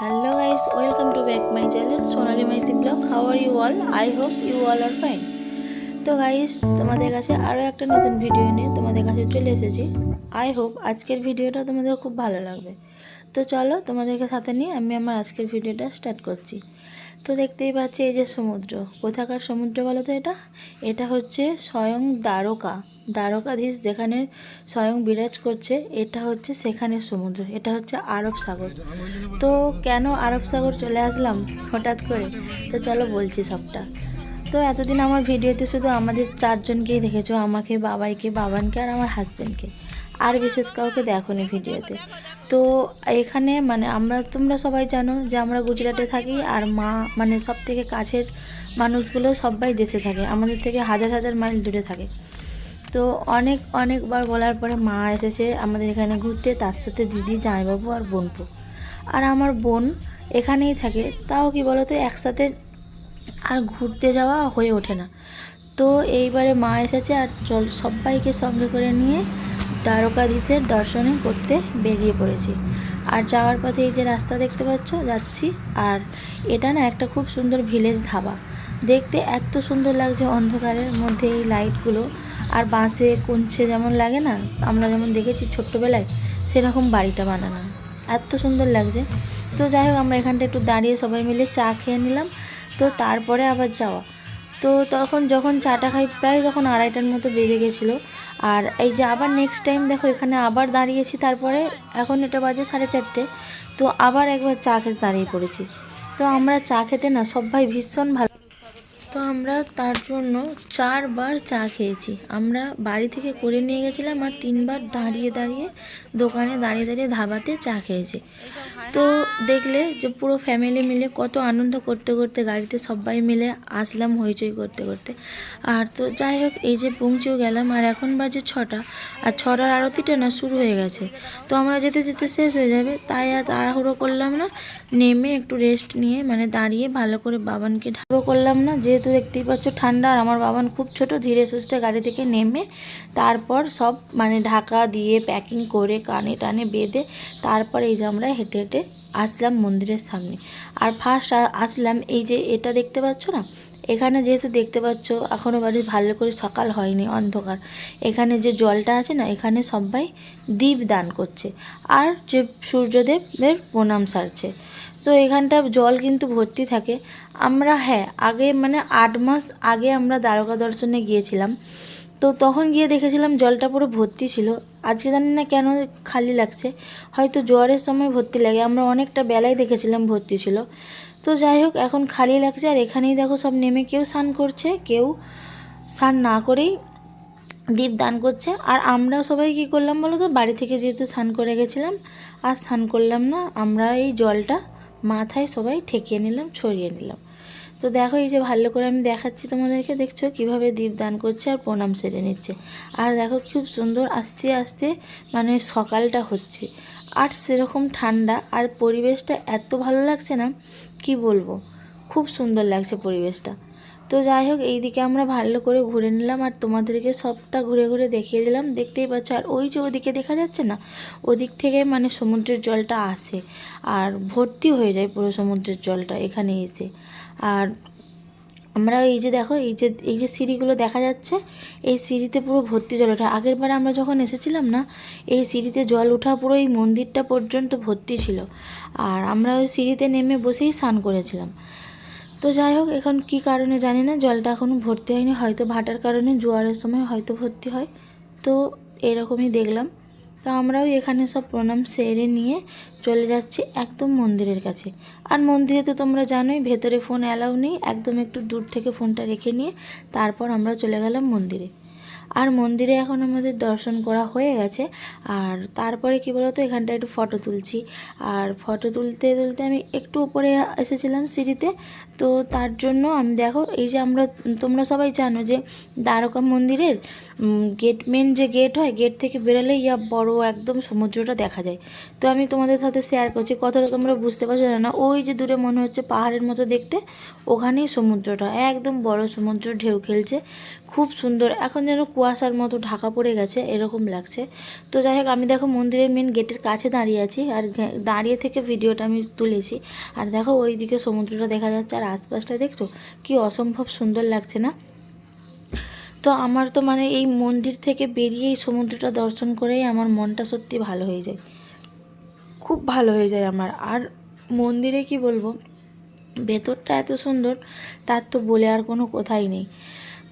Hello guys welcome to back my channel Sonali Maiti vlog how are you all I hope you all are fine তো guys তোমাদের কাছে আরও একটা নতুন video নিয়ে তোমাদের কাছে চলে এসেছি। আই হোপ আজকের ভিডিওটা তোমাদের খুব ভালো লাগবে। তো চলো তোমাদেরকে সাথে নিয়ে আমি আমার আজকের ভিডিওটা স্টার্ট করছি। তো দেখতেই পাচ্ছি এই যে সমুদ্র। কোথাকার সমুদ্র বলো তো এটা? এটা হচ্ছে স্বয়ং দ্বারকা। দ্বারকাধীশ যেখানে স্বয়ং বিরাজ করছে, এটা হচ্ছে সেখানের সমুদ্র। এটা হচ্ছে আরব সাগর। তো কেন আরব সাগর চলে আসলাম হঠাৎ করে? তো চলো বলছি সবটা। তো এতদিন আমার ভিডিওতে শুধু আমাদের চারজনকেই দেখেছ, আমাকে, বাবাইকে, বাবানকে আর আমার হাজব্যান্ডকে আর বিশেষ কাউকে দেখোনি ভিডিওতে। তো এখানে মানে আমরা, তোমরা সবাই জানো যে আমরা গুজরাটে থাকি আর মা মানে সব থেকে কাছের মানুষগুলো সবাই দেশে থাকে। আমাদের থেকে হাজার হাজার মাইল দূরে থাকে। তো অনেক, অনেকবার বলার পরে মা এসেছে আমাদের এখানে ঘুরতে, তার সাথে দিদি, জামাইবাবু আর বোনপো। আর আমার বোন এখানেই থাকে। তাও কি বলতো, একসাথে আর ঘুরতে যাওয়া হয়ে ওঠে না। তো এইবারে মা এসেছে আর চল, সবাইকে সঙ্গে করে নিয়ে দ্বারকাধীশের দর্শনে করতে বেরিয়ে পড়েছি। আর যাওয়ার পথে এই যে রাস্তা দেখতে পাচ্ছ, যাচ্ছি। আর এটা না একটা খুব সুন্দর ভিলেজ ধাবা। দেখতে এত সুন্দর লাগছে অন্ধকারের মধ্যে এই লাইটগুলো। আর বাঁশে কুঞ্চে যেমন লাগে না, আমরা যেমন দেখেছি ছোট্টবেলায়, সেরকম বাড়িটা বানানো। এত সুন্দর লাগছে। তো যাই হোক, আমরা এখানটা একটু দাঁড়িয়ে সবাই মিলে চা খেয়ে নিলাম। তো তারপরে আবার যাওয়া। তো তখন যখন চাটা খাই, প্রায় তখন আড়াইটার মতো বেজে গেছিল। আর এই যে আবার নেক্সট টাইম দেখো, এখানে আবার দাঁড়িয়েছি, তারপরে এখন এটা বাজে সাড়ে চারটে। তো আবার একবার চা খেতে দাঁড়িয়ে পড়েছি। তো আমরা চা খেতে না সবাই ভীষণ ভালো তো আমরা তার জন্য চারবার চা খেয়েছি। আমরা বাড়ি থেকে করে নিয়ে গেছিলাম আর তিনবার দাঁড়িয়ে দাঁড়িয়ে দোকানে দাঁড়িয়ে দাঁড়িয়ে ধাবাতে চা খেয়েছি। তো দেখলে যে পুরো ফ্যামিলি মিলে কত আনন্দ করতে করতে গাড়িতে সবাই মিলে আসলাম হইচই করতে করতে। আর তো যাই হোক, এই যে পৌঁছেও গেলাম আর এখন বাজে ছটা আর ছটার আরতিটা না শুরু হয়ে গেছে। তো আমরা যেতে যেতে শেষ হয়ে যাবে, তাই আর তাড়াহুড়ো করলাম না। নেমে একটু রেস্ট নিয়ে মানে দাঁড়িয়ে ভালো করে বাবানকে ঢাকো করলাম না, যেহেতু দেখতেই পাচ্ছ ঠান্ডা, আর আমার বাবান খুব ছোট, ধীরে সুস্থে গাড়ি থেকে নেমে তারপর সব মানে ঢাকা দিয়ে প্যাকিং করে কানে টানে বেঁধে তারপর এই যে আমরা হেঁটে হেঁটে আসলাম মন্দিরের সামনে। আর ফার্স্ট আসলাম এই যে এটা দেখতে পাচ্ছ না? এখানে যেহেতু দেখতে পাচ্ছ এখনও বাড়ি ভালো করে সকাল হয়নি, অন্ধকার। এখানে যে জলটা আছে না, এখানে সবাই দীপ দান করছে। আর যে সূর্যদেবের প্রণাম সারছে। তো এখানটা জল কিন্তু ভর্তি থাকে। আমরা হ্যাঁ আগে মানে আট মাস আগে আমরা দ্বারকা দর্শনে গিয়েছিলাম। তো তখন গিয়ে দেখেছিলাম জলটা পুরো ভর্তি ছিল। আজকে জানি না কেন খালি লাগছে। হয়তো জোয়ারের সময় ভর্তি লাগে। আমরা অনেকটা বেলায় দেখেছিলাম ভর্তি ছিল। তো যাই হোক, এখন খালি লাগছে আর এখানেই দেখো সব নেমে কেউ স্নান করছে, কেউ স্নান না করেই দীপ দান করছে। আর আমরা সবাই কী করলাম বলো তো? বাড়ি থেকে যেহেতু স্নান করে গেছিলাম, আর স্নান করলাম না, আমরা এই জলটা মাথায় সবাই ঠেকিয়ে নিলাম, ছড়িয়ে নিলাম। তো দেখো এই যে ভালো করে আমি দেখাচ্ছি তোমাদেরকে, দেখছ কীভাবে দীপ দান করছে আর প্রণাম সেরে নিচ্ছে। আর দেখো খুব সুন্দর আস্তে আস্তে মানে সকালটা হচ্ছে। আর সেরকম ঠান্ডা আর পরিবেশটা এত ভালো লাগছে না, কি বলব? খুব সুন্দর লাগছে পরিবেশটা। তো যাই হোক, এইদিকে আমরা ভালো করে ঘুরে নিলাম আর তোমাদেরকে সবটা ঘুরে ঘুরে দেখিয়ে দিলাম। দেখতেই পাচ্ছ, আর ওই যে ওদিকে দেখা যাচ্ছে না? ওদিক থেকে মানে সমুদ্রের জলটা আসে আর ভর্তি হয়ে যায় পুরো সমুদ্রের জলটা এখানে এসে। আর আমরা এই যে দেখো, এই যে এই যে সিঁড়িগুলো দেখা যাচ্ছে, এই সিঁড়িতে পুরো ভর্তি জল ওঠা। আগের বারে আমরা যখন এসেছিলাম না, এই সিঁড়িতে জল ওঠা পুরো এই মন্দিরটা পর্যন্ত ভর্তি ছিল। আর আমরা ওই সিঁড়িতে নেমে বসেই স্নান করেছিলাম। তো যাই হোক, এখন কি কারণে জানি না, জলটা এখনও ভর্তি হয়নি। হয়তো ভাটার কারণে জোয়ারের সময় হয়তো ভর্তি হয়। তো এরকমই দেখলাম। তো আমরাও এখানে সব প্রণাম সেরে নিয়ে চলে যাচ্ছি একদম মন্দিরের কাছে। আর মন্দিরে তো তোমরা জানোই, ভেতরে ফোন অ্যালাউ নেই, একদম একটু দূর থেকে ফোনটা রেখে নিয়ে তারপর আমরা চলে গেলাম মন্দিরে। আর মন্দিরে এখন আমাদের দর্শন করা হয়ে গেছে। আর তারপরে কি বলতো এখানটা একটু ফটো তুলছি। আর ফটো তুলতে তুলতে আমি একটু উপরে এসেছিলাম সিঁড়িতে। তো তার জন্য আমি দেখো, এই যে আমরা, তোমরা সবাই জানো যে দ্বারকা মন্দিরের গেট মেন যে গেট হয় গেট থেকে বেরোলে ইয়া বড় একদম সমুদ্রটা দেখা যায়। তো আমি তোমাদের সাথে শেয়ার করছি, কতটা তোমরা বুঝতে পারছ না? ওই যে দূরে মনে হচ্ছে পাহাড়ের মতো দেখতে, ওখানেই সমুদ্রটা, একদম বড় সমুদ্র ঢেউ খেলছে। খুব সুন্দর, এখন যেন কুয়াশার মতো ঢাকা পড়ে গেছে, এরকম লাগছে। তো যাই হোক, আমি দেখো মন্দিরের মেন গেটের কাছে দাঁড়িয়ে আছি আর দাঁড়িয়ে থেকে ভিডিওটা আমি তুলেছি। আর দেখো ওই দিকে সমুদ্রটা দেখা যাচ্ছে আর আশপাশটা দেখছ? কি অসম্ভব সুন্দর লাগছে না? তো আমার তো মানে এই মন্দির থেকে বেরিয়ে এই সমুদ্রটা দর্শন করেই আমার মনটা সত্যি ভালো হয়ে যায়। খুব ভালো হয়ে যায় আমার। আর মন্দিরে কি বলব? ভেতরটা এত সুন্দর, তার তো বলে আর কোনো কথাই নেই।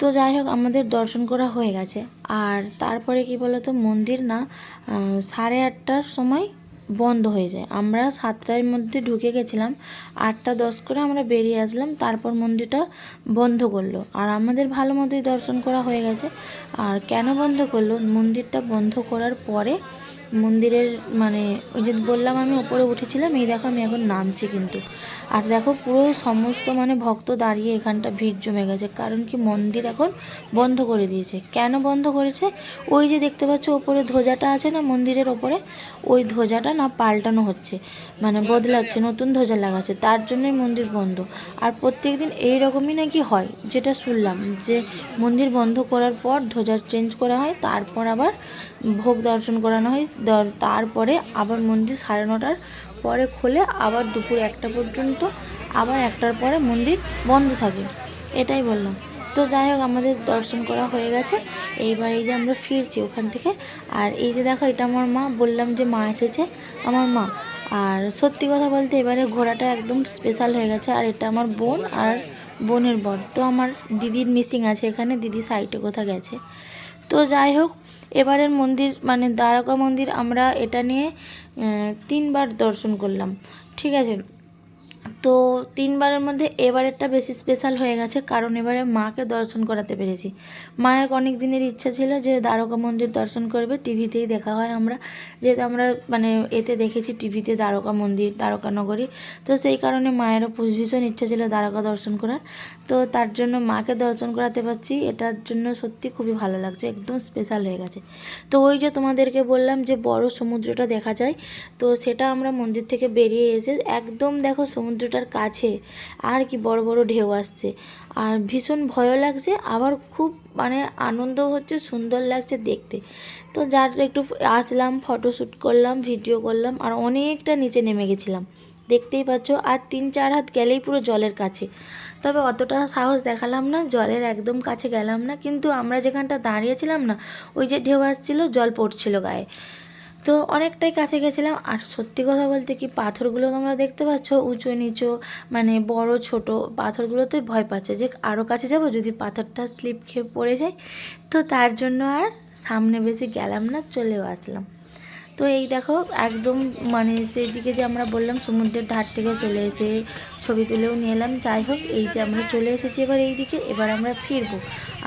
তো যাই হোক, আমাদের দর্শন করা হয়ে গেছে। আর তারপরে কি বলতো, মন্দির না সাড়ে আটটার সময় বন্ধ হয়ে যায়। আমরা সাতটার মধ্যে ঢুকে গেছিলাম, আটটা দশ করে আমরা বেরিয়ে আসলাম, তারপর মন্দিরটা বন্ধ করল। আর আমাদের ভালো মতোই দর্শন করা হয়ে গেছে। আর কেন বন্ধ করল? মন্দিরটা বন্ধ করার পরে মন্দিরের মানে ওই যে বললাম আমি, ওপরে উঠেছিলাম, এই দেখো আমি এখন নামছি কিন্তু। আর দেখো পুরো সমস্ত মানে ভক্ত দাঁড়িয়ে এখানটা ভিড় জমে গেছে, কারণ কি মন্দির এখন বন্ধ করে দিয়েছে। কেন বন্ধ করেছে? ওই যে দেখতে পাচ্ছ ওপরে ধ্বজাটা আছে না মন্দিরের ওপরে, ওই ধ্বজাটা না পাল্টানো হচ্ছে মানে বদলাচ্ছে, নতুন ধ্বজা লাগাচ্ছে, তার জন্যই মন্দির বন্ধ। আর প্রত্যেক দিন এইরকমই নাকি হয়, যেটা শুনলাম, যে মন্দির বন্ধ করার পর ধ্বজা চেঞ্জ করা হয়, তারপর আবার ভোগ দর্শন করানো হয়। তারপরে আবার মন্দির সাড়ে নটার পরে খোলে, আবার দুপুর একটা পর্যন্ত, আবার একটার পরে মন্দির বন্ধ থাকে। এটাই বললাম। তো যাই হোক, আমাদের দর্শন করা হয়ে গেছে। এইবার এই যে আমরা ফিরছি ওখান থেকে। আর এই যে দেখো, এটা আমার মা, বললাম যে মা এসেছে, আমার মা। আর সত্যি কথা বলতে এবারে ঘোড়াটা একদম স্পেশাল হয়ে গেছে। আর এটা আমার বোন আর বোনের বর। তো আমার দিদির মিসিং আছে এখানে, দিদি সাইটে কোথা গেছে। তো যাই হোক এবারের মন্দির মানে দ্বারকা মন্দির আমরা এটা নিয়ে তিনবার দর্শন করলাম। ঠিক আছে? তো তিনবারের মধ্যে এবারেরটা বেশি স্পেশাল হয়ে গেছে, কারণ এবারে মাকে দর্শন করাতে পেরেছি। মায়ের অনেক দিনের ইচ্ছা ছিল যে দ্বারকা মন্দির দর্শন করবে, টিভিতেই দেখা হয় আমরা। যেহেতু আমরা মানে এতে দেখেছি টিভিতে দ্বারকা মন্দির, দ্বারকা নগরী, তো সেই কারণে মায়েরও ভীষণ- ইচ্ছা ছিল দ্বারকা দর্শন করার। তো তার জন্য মাকে দর্শন করাতে পারছি, এটার জন্য সত্যি খুবই ভালো লাগছে, একদম স্পেশাল হয়ে গেছে। তো ওই যে তোমাদেরকে বললাম যে বড় সমুদ্রটা দেখা যায়, তো সেটা আমরা মন্দির থেকে বেরিয়ে এসে একদম দেখো সমুদ্রটার কাছে। আর কি বড় বড় ঢেউ আসছে। আর ভীষণ ভয়ও লাগছে, আবার খুব মানে আনন্দ হচ্ছে, সুন্দর লাগছে দেখতে। তো যার একটু আসলাম ফটোশ্যুট করলাম ভিডিও করলাম, আর অনেকটা নিচে নেমে গেছিলাম। দেখতেই পাচ্ছ, আর তিন চার হাত গেলেই পুরো জলের কাছে। তবে অতটা সাহস দেখালাম না, জলের একদম কাছে গেলাম না, কিন্তু আমরা যেখানটা দাঁড়িয়েছিলাম না, ওই যে ঢেউ আসছিল, জল পড়ছিল গায়ে। তো অনেকটাই কাছে গেছিলাম। আর সত্যি কথা বলতে কি পাথরগুলো তোমরা দেখতে পাচ্ছ, উঁচু, নিচু মানে বড়, ছোট পাথরগুলোতে ভয় পাচ্ছে যে আরও কাছে যাব যদি পাথরটা স্লিপ খেয়ে পড়ে যায়। তো তার জন্য আর সামনে বেশি গেলাম না, চলেও আসলাম। তো এই দেখো, একদম মানে সেদিকে যে আমরা বললাম, সমুদ্রের ধার থেকে চলে এসে ছবি তুলেও নিয়ে এলাম। যাই হোক, এই যে আমরা চলে এসেছি এবার এই দিকে এবার আমরা ফিরবো।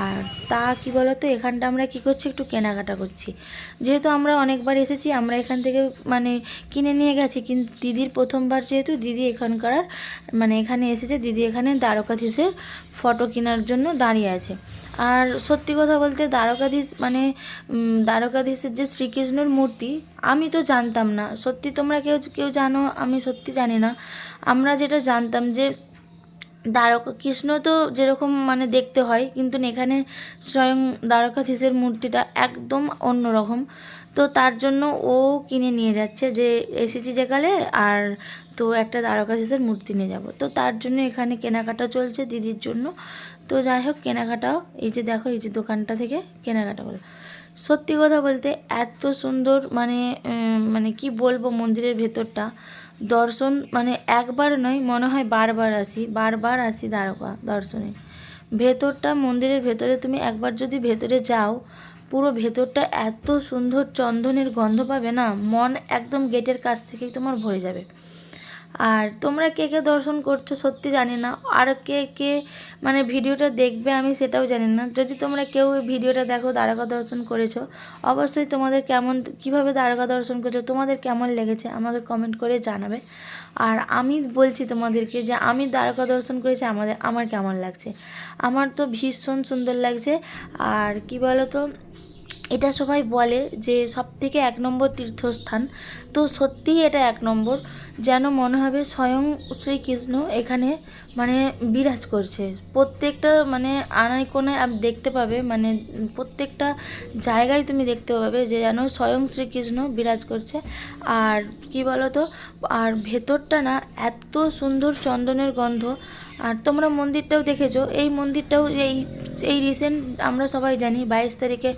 আর তা কি বলতো, এখানটা আমরা কি করছি, একটু কেনাকাটা করছি। যেহেতু আমরা অনেকবার এসেছি, আমরা এখান থেকে মানে কিনে নিয়ে গেছি, কিন্তু দিদির প্রথমবার যেহেতু, দিদি এখানকার মানে এখানে এসেছে, দিদি এখানে দ্বারকাধীশের ফটো কেনার জন্য দাঁড়িয়ে আছে। আর সত্যি কথা বলতে দ্বারকাধীশ মানে দ্বারকাধীশের যে শ্রীকৃষ্ণের মূর্তি, আমি তো জানতাম না। সত্যি তোমরা কেউ কেউ জানো? আমি সত্যি জানি না। আমরা যেটা জানতাম যে দ্বারকা, কৃষ্ণ তো যেরকম মানে দেখতে হয়, কিন্তু এখানে স্বয়ং দ্বারকাধীশের মূর্তিটা একদম অন্যরকম। তো তার জন্য ও কিনে নিয়ে যাচ্ছে যে, এসেছি যেকালে আর তো একটা দ্বারকাধীশের মূর্তি নিয়ে যাব। তো তার জন্য এখানে কেনাকাটা চলছে দিদির জন্য। তো যাই হোক কেনাকাটাও, এই যে দেখো, এই যে দোকানটা থেকে কেনাকাটা করো সত্যি কথা বলতে এত সুন্দর মানে মানে কি বলব মন্দিরের ভেতরটা। দর্শন মানে একবার নয়, মনে হয় বারবার আসি বারবার আসি দ্বারকা, দর্শনে। ভেতরটা, মন্দিরের ভেতরে তুমি একবার যদি ভেতরে যাও, পুরো ভেতরটা এত সুন্দর চন্দনের গন্ধ পাবে না, মন একদম গেটের কাছ থেকেই তোমার ভরে যাবে। আর তোমরা কে কে দর্শন করছ সত্যি জানি না। আর কে কে মানে ভিডিওটা দেখবে আমি সেটাও জানি না। যদি তোমরা কেউ ভিডিওটা দেখো, দ্বারকা দর্শন করেছ, অবশ্যই তোমাদের কেমন, কীভাবে দ্বারকা দর্শন করছ, তোমাদের কেমন লেগেছে আমাকে কমেন্ট করে জানাবে। আর আমি বলছি তোমাদেরকে যে আমি দ্বারকা দর্শন করেছি, আমাদের, আমার কেমন লাগছে? আমার তো ভীষণ সুন্দর লাগছে। আর কি বলো তো এটা সবাই বলে যে সব থেকে এক নম্বর তীর্থস্থান। তো সত্যিই এটা এক নম্বর, যেন মনে হবে স্বয়ং শ্রীকৃষ্ণ এখানে মানে বিরাজ করছে। প্রত্যেকটা মানে আনায় কোনায় আপ দেখতে পাবে মানে প্রত্যেকটা জায়গায় তুমি দেখতে পাবে যে যেন স্বয়ং শ্রীকৃষ্ণ বিরাজ করছে। আর কি বলো তো আর ভেতরটা না এত সুন্দর চন্দনের গন্ধ। আর তোমরা মন্দিরটাও দেখেছ, এই মন্দিরটাও এই এই রিসেন্ট আমরা সবাই জানি বাইশ তারিখে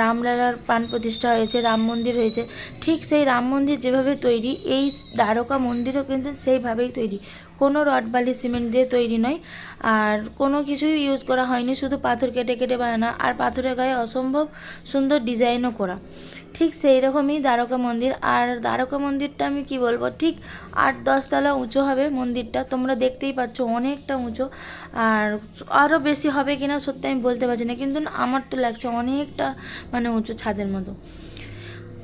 রামলালার প্রাণ প্রতিষ্ঠা হয়েছে, রাম মন্দির হয়েছে। ঠিক সেই রাম মন্দির যেভাবে তৈরি, এই দ্বারকা মন্দিরও কিন্তু সেইভাবেই তৈরি। কোনো রড বালি, সিমেন্ট দিয়ে তৈরি নয়। আর কোনো কিছুই ইউজ করা হয়নি, শুধু পাথর কেটে কেটে বানানো। আর পাথরের গায়ে অসম্ভব সুন্দর ডিজাইনও করা। ঠিক সেই রকমই দ্বারকা মন্দির। আর দ্বারকা মন্দিরটা আমি কি বলব? ঠিক আট দশতলা উঁচু হবে মন্দিরটা। তোমরা দেখতেই পাচ্ছ অনেকটা উঁচু। আর আরও বেশি হবে কিনা সত্যি আমি বলতে পারছি না। কিন্তু আমার তো লাগছে অনেকটা মানে উঁচু ছাদের মতো।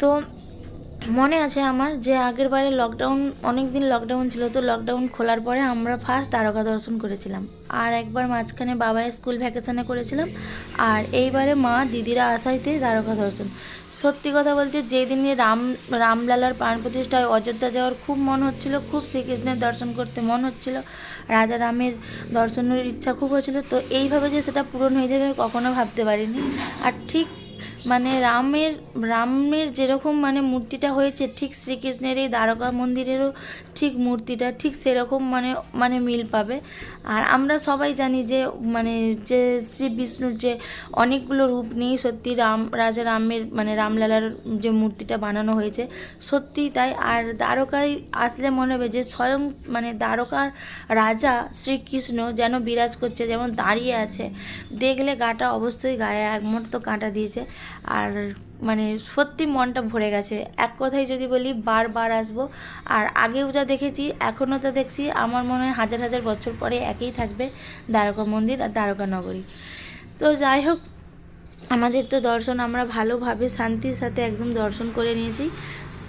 তো মনে আছে আমার যে আগের বারে লকডাউন অনেক দিন লকডাউন ছিল, তো লকডাউন খোলার পরে আমরা ফার্স্ট তারকা দর্শন করেছিলাম। আর একবার মাঝখানে বাবা স্কুল ভ্যাকেশানে করেছিলাম, আর এইবারে মা দিদিরা আসাইতে দ্বারকা দর্শন। সত্যি কথা বলতে যেদিনে রাম, রামলালার প্রাণ প্রতিষ্ঠায় অযোধ্যা যাওয়ার খুব মন হচ্ছিল, খুব শ্রীকৃষ্ণের দর্শন করতে মন হচ্ছিল, রাজা রামের দর্শনের ইচ্ছা খুব হয়েছিল, তো এইভাবে যে সেটা পূরণ হয়ে যাবে কখনো ভাবতে পারিনি। আর ঠিক মানে রামের রামের যেরকম মানে মূর্তিটা হয়েছে, ঠিক শ্রীকৃষ্ণের এই দ্বারকা মন্দিরেরও ঠিক মূর্তিটা ঠিক সেরকম মানে মানে মিল পাবে। আর আমরা সবাই জানি যে মানে যে শ্রী বিষ্ণুর যে অনেকগুলো রূপ নিয়ে সত্যি রাম, রাজা রামের মানে রামলালার যে মূর্তিটা বানানো হয়েছে, সত্যিই তাই। আর দ্বারকায় আসলে মনে হবে যে স্বয়ং মানে দ্বারকার রাজা শ্রীকৃষ্ণ যেন বিরাজ করছে, যেমন দাঁড়িয়ে আছে। দেখলে গাটা অবশ্যই গায়ে এক তো কাঁটা দিয়েছে। আর মানে সত্যি মনটা ভরে গেছে। এক কথায় যদি বলি বারবার আসব। আর আগেও যা দেখেছি, এখনও তা দেখছি, আমার মনে হয় হাজার হাজার বছর পরে একই থাকবে দ্বারকা মন্দির আর দ্বারকা নগরী। তো যাই হোক, আমাদের তো দর্শন আমরা ভালোভাবে শান্তির সাথে একদম দর্শন করে নিয়েছি।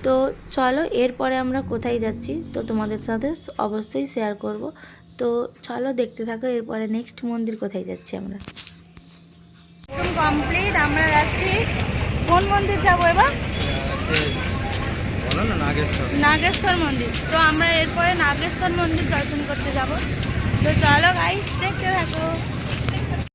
তো চলো, এরপরে আমরা কোথায় যাচ্ছি, তো তোমাদের সাথে অবশ্যই শেয়ার করব। তো চলো, দেখতে থাকো, এরপরে নেক্সট মন্দির কোথায় যাচ্ছি আমরা। কমপ্লিট আমরা যাচ্ছি। কোন মন্দির যাব এবার? নাগেশ্বর। মন্দির। তো আমরা এরপরে নাগেশ্বর মন্দির দর্শন করতে যাব। তো চলো গাইস দেখতে থাকো।